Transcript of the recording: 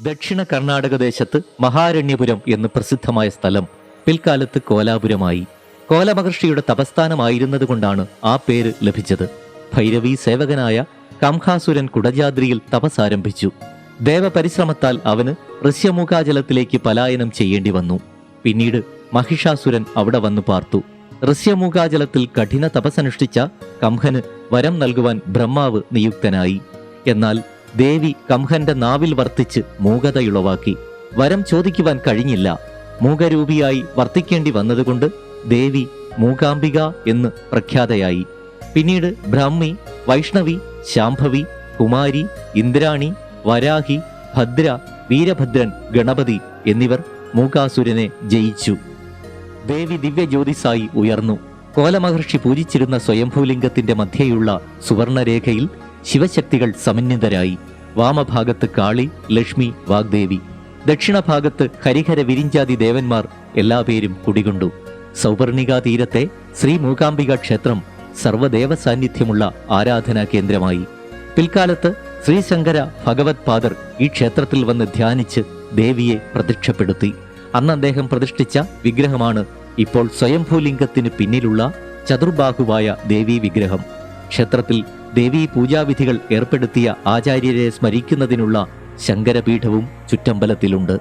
ദക്ഷിണ കർണാടക ദേശത്ത് മഹാരണ്യപുരം എന്ന് പ്രസിദ്ധമായ സ്ഥലം പിൽക്കാലത്ത് കോലാപുരമായി. കോലമഹർഷിയുടെ തപസ്ഥാനമായിരുന്നതുകൊണ്ടാണ് ആ പേര് ലഭിച്ചത്. ഭൈരവി സേവകനായ കംഹാസുരൻ കുടജാദ്രിയിൽ തപസ്സാരംഭിച്ചു. ദേവപരിശ്രമത്താൽ അവന് ഋഷ്യമൂകാജലത്തിലേക്ക് പലായനം ചെയ്യേണ്ടി വന്നു പിന്നീട് മഹിഷാസുരൻ അവിടെ വന്നു പാർത്തു. ഋഷ്യമൂകാജലത്തിൽ കഠിന തപസ്സനുഷ്ഠിച്ച കംഹന് വരം നൽകുവാൻ ബ്രഹ്മാവ് നിയുക്തനായി. എന്നാൽ ദേവി കംഹന്റെ നാവിൽ വർത്തിച്ച് മൂകതയുളവാക്കി വരം ചോദിക്കുവാൻ കഴിഞ്ഞില്ല. മൂകരൂപിയായി വർത്തിക്കേണ്ടി വന്നതുകൊണ്ട് ദേവി മൂകാംബിക എന്ന് പ്രഖ്യാതയായി. പിന്നീട് ബ്രാഹ്മി വൈഷ്ണവി ശാംഭവി കുമാരി ഇന്ദ്രാണി വരാഹി ഭദ്ര വീരഭദ്രൻ ഗണപതി എന്നിവർ മൂകാസുരനെ ജയിച്ചു. ദേവി ദിവ്യജ്യോതിസായി ഉയർന്നു. കോലമഹർഷി പൂജിച്ചിരുന്ന സ്വയംഭൂലിംഗത്തിന്റെ മധ്യയുള്ള സുവർണരേഖയിൽ ശിവശക്തികൾ സമന്വിതരായി. വാമഭാഗത്ത് കാളി ലക്ഷ്മി വാഗ്ദേവി. ദക്ഷിണഭാഗത്ത് ഹരിഹര വിരിഞ്ചാതി ദേവന്മാർ എല്ലാ പേരും കുടികൊണ്ടു. സൗപർണികാ തീരത്തെ ശ്രീ മൂകാംബിക ക്ഷേത്രം സർവദേവ സാന്നിധ്യമുള്ള ആരാധനാ കേന്ദ്രമായി. പിൽക്കാലത്ത് ശ്രീശങ്കര ഭഗവത് പാദർ ഈ ക്ഷേത്രത്തിൽ വന്ന് ധ്യാനിച്ച് ദേവിയെ പ്രത്യക്ഷപ്പെടുത്തി. അന്ന് അദ്ദേഹം പ്രതിഷ്ഠിച്ച വിഗ്രഹമാണ് ഇപ്പോൾ സ്വയംഭൂലിംഗത്തിന് പിന്നിലുള്ള ചതുർബാഹുവായ ദേവീ വിഗ്രഹം. ക്ഷേത്രത്തിൽ ദേവീ പൂജാവിധികൾ ഏർപ്പെടുത്തിയ ആചാര്യരെ സ്മരിക്കുന്നതിനുള്ള ശങ്കരപീഠവും ചുറ്റമ്പലത്തിലുണ്ട്.